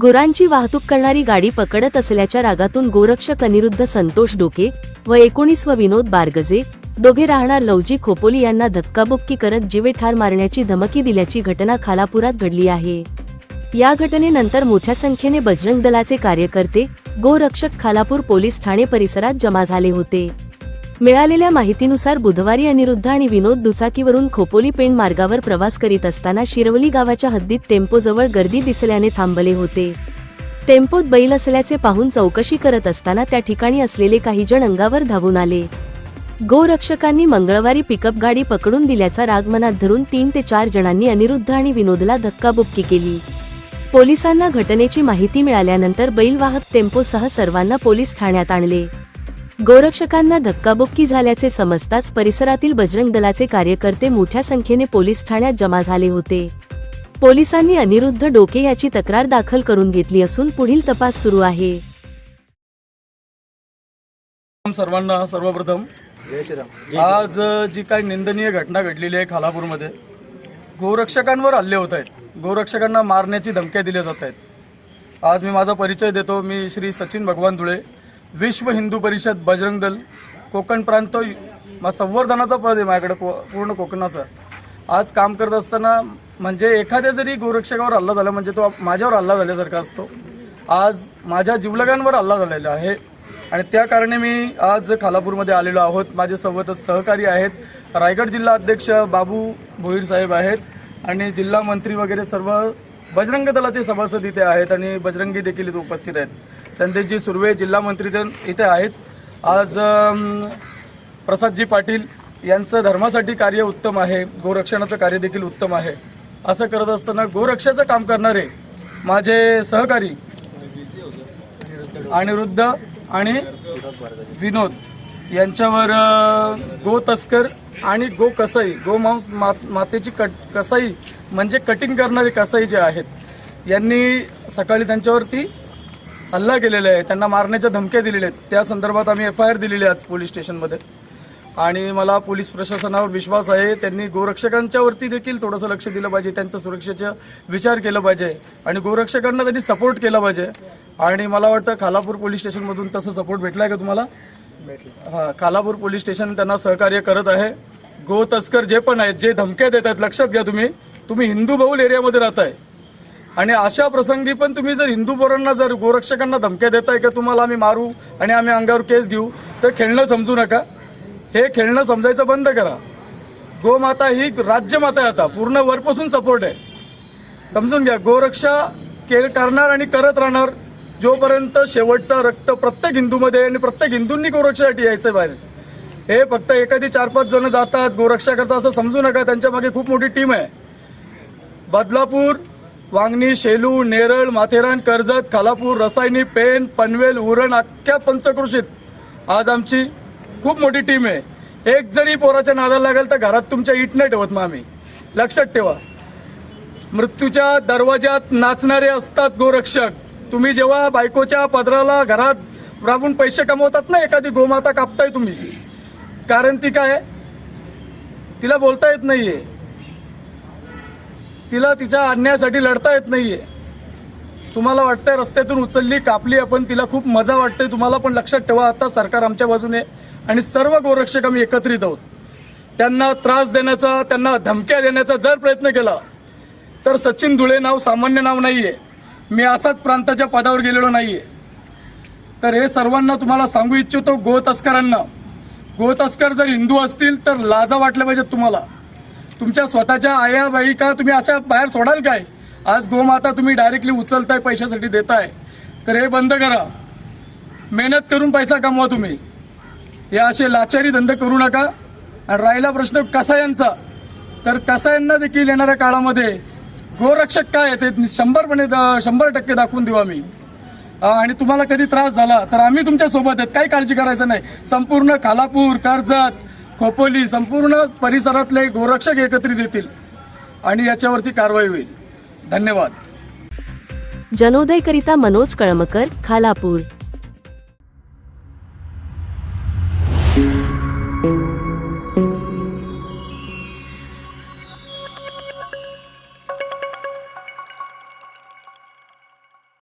गुरांची वाहतूक करणारी गाडी पकडत असल्याच्या रागातून गोरक्षक अनिरुद्ध संतोष डोके व एकोणीस व विनोद बारगजे दोघे राहणार लवजी खोपोली यांना धक्काबुक्की करत जीवे ठार मारण्याची धमकी दिल्याची घटना खालापुरात घडली आहे. या घटनेनंतर मोठ्या संख्येने बजरंग दलाचे कार्यकर्ते गोरक्षक खालापूर पोलीस ठाणे परिसरात जमा झाले होते. मिळालेल्या माहितीनुसार बुधवारी अनिरुद्ध आणि विनोद दुचाकीवरून खोपोली पेण मार्गावर प्रवास करीत असताना शिरवली गावाच्या हद्दीत टेम्पोजवळ गर्दी दिसल्याने थांबले होते. टेम्पोत बैल असल्याचे पाहून चौकशी करत असताना त्या ठिकाणी असलेले काही जण अंगावर धावून आले. गोरक्षकांनी मंगळवारी पिकअप गाडी पकडून दिल्याचा राग मनात धरून तीन ते चार जणांनी अनिरुद्ध आणि विनोदला धक्काबुक्की केली. पोलिसांना घटनेची माहिती मिळाल्यानंतर बैलवाहक टेम्पोसह सर्वांना पोलीस ठाण्यात आणले. गोरक्षकांना धक्काबुक्की झाल्याचे समजताच परिसरातील बजरंग दलाचे कार्यकर्ते मोठ्या संख्येने पोलीस ठाण्यात जमा झाले होते. पोलिसांनी अनिरुद्ध डोके याची तक्रार दाखल करून घेतली असून पुढील तपास सुरू आहे. सर्वांना सर्वप्रथम. जय श्रीराम. आज जी काही निंदनीय घटना घडलेली आहे खालापूरमध्ये गोरक्षकांवर हल्ले होत आहेत. गोरक्षकांना मारण्याची धमक्या दिल्या जात आहेत. आज मी माझा परिचय देतो. मी श्री सचिन भगवान धुळे विश्व हिंदू परिषद बजरंग दल कोकण प्रांत संवर्धनाचा पद आहे माझ्याकडे को पूर्ण कोकणाचा. आज काम करत असताना म्हणजे एखाद्या जरी गोरक्षकावर हल्ला झाला म्हणजे तो माझ्यावर हल्ला झाल्यासारखा असतो. आज माझ्या जीवलगांवर हल्ला झालेला आहे आणि त्या कारणे मी आज खालापूरमध्ये आलेलो आहोत. माझे सहकारी आहेत. रायगड जिल्हा अध्यक्ष बाबू भोईर साहेब आहेत आणि जिल्हा मंत्री वगैरे सर्व बजरंग दलाचे सभासद इथे आहेत आणि बजरंगी देखील इथे उपस्थित आहेत. संदेशजी सुर्वे जिल्हा मंत्री इथे आहेत. आज प्रसादजी पाटील यांचं धर्मासाठी कार्य उत्तम आहे. गोरक्षणाचं कार्य देखील उत्तम आहे. असं करत असताना गोरक्षाचं काम करणारे माझे सहकारी अनिरुद्ध आणि विनोद यांच्यावर गो तस्कर आणि गो कसाई गो मांस मात मातेची कट कसाई म्हणजे कटिंग करणारे कसाई जे आहेत यांनी सकाळी त्यांच्यावरती हल्ला केलेला आहे. त्यांना मारण्याच्या धमक्या दिलेल्या आहेत. त्या संदर्भात आम्ही एफ आय आर दिलेली आहे आज पोलीस स्टेशनमध्ये. आणि मला पोलीस प्रशासनावर विश्वास आहे. त्यांनी गोरक्षकांच्या वरती देखील थोडंसं लक्ष दिलं पाहिजे. त्यांच्या सुरक्षेचा विचार केला पाहिजे. आणि गोरक्षकांना त्यांनी सपोर्ट केला पाहिजे. आणि मला वाटतं खालापूर पोलीस स्टेशनमधून तसं सपोर्ट भेटलाय का तुम्हाला? हा खालापूर पोलीस स्टेशन त्यांना सहकार्य करत आहे. गो तस्कर जे पण आहेत जे धमक्या देत आहेत लक्षात घ्या तुम्ही. तुम्ही हिंदू बहुल एरियामध्ये राहताय. आणि अशा प्रसंगी पण तुम्ही जर हिंदू पोरांना जर गोरक्षकांना धमक्या देताय का तुम्हाला आम्ही मारू आणि आम्ही अंगावर केस घेऊ तर खेळणं समजू नका. हे खेळणं समजायचं बंद करा. गोमाता ही राज्यमाता आहे आता. पूर्ण वरपासून सपोर्ट आहे. समजून घ्या गोरक्षा के करणार आणि करत राहणार जोपर्यंत शेवटचा रक्त प्रत्येक हिंदूमध्ये आहे आणि प्रत्येक हिंदूंनी गोरक्षासाठी यायचं बाहेर. हे फक्त एखादी चार पाच जण जातात गोरक्षा करतात असं समजू नका. त्यांच्या मागे खूप मोठी टीम आहे. बदलापूर वांगणी शेलू नेरळ माथेरान कर्जत खालापूर रसायनी पेन पनवेल उरण अख्ख्या पंचकृषीत आज आमची खूप मोठी टीम आहे. एक जरी पोराच्या नादाला लागेल तर घरात तुमच्या इट नाही ठेवत मग आम्ही लक्षात ठेवा. मृत्यूच्या दरवाज्यात नाचणारे असतात गोरक्षक. तुम्ही जेव्हा बायकोच्या पदराला घरात राबून पैसे कमवतात ना एखादी गोमाता कापताय तुम्ही. कारण ती काय तिला बोलता येत नाहीये. तिला तिच्या अन्यायासाठी लढता येत नाहीये. तुम्हाला वाटतंय रस्त्यातून उचलली कापली आपण तिला खूप मजा वाटते. तुम्हाला पण लक्षात ठेवा आता सरकार आमच्या बाजूने आणि सर्व गोरक्षक आम्ही एकत्रित आहोत. त्यांना त्रास देण्याचा त्यांना धमक्या देण्याचा जर प्रयत्न केला तर सचिन धुळे नाव सामान्य नाव नाहीये. मी असाच प्रांताच्या पदावर गेलेलो नाहीये. तर हे सर्वांना तुम्हाला सांगू इच्छितो गो तस्करांना गो तस्कर जर हिंदू असतील तर लाजा वाटल्या पाहिजेत तुम्हाला. तुमच्या स्वतःच्या आया बाई का तुम्ही अशा बाहेर सोडाल काय? आज गोमाता तुम्ही डायरेक्टली उचलताय पैशासाठी देताय. तर हे बंद करा. मेहनत करून पैसा कमवा तुम्ही. हे असे लाचारी धंदे करू नका. आणि राहिला प्रश्न कसायांचा तर कसायांना देखील येणाऱ्या काळामध्ये गोरक्षक काय आहे ते शंभरपणे शंभर टक्के दाखवून देऊ आम्ही. आणि तुम्हाला कधी त्रास झाला तर आम्ही तुमच्यासोबत आहेत. काही काळजी करायचं नाही. संपूर्ण खालापूर कर्जत खोपोली संपूर्ण परिसरातले गोरक्षक एकत्रित येतील आणि याच्यावरती कारवाई होईल. धन्यवाद. जनोदयकरिता मनोज कळमकर खालापूर.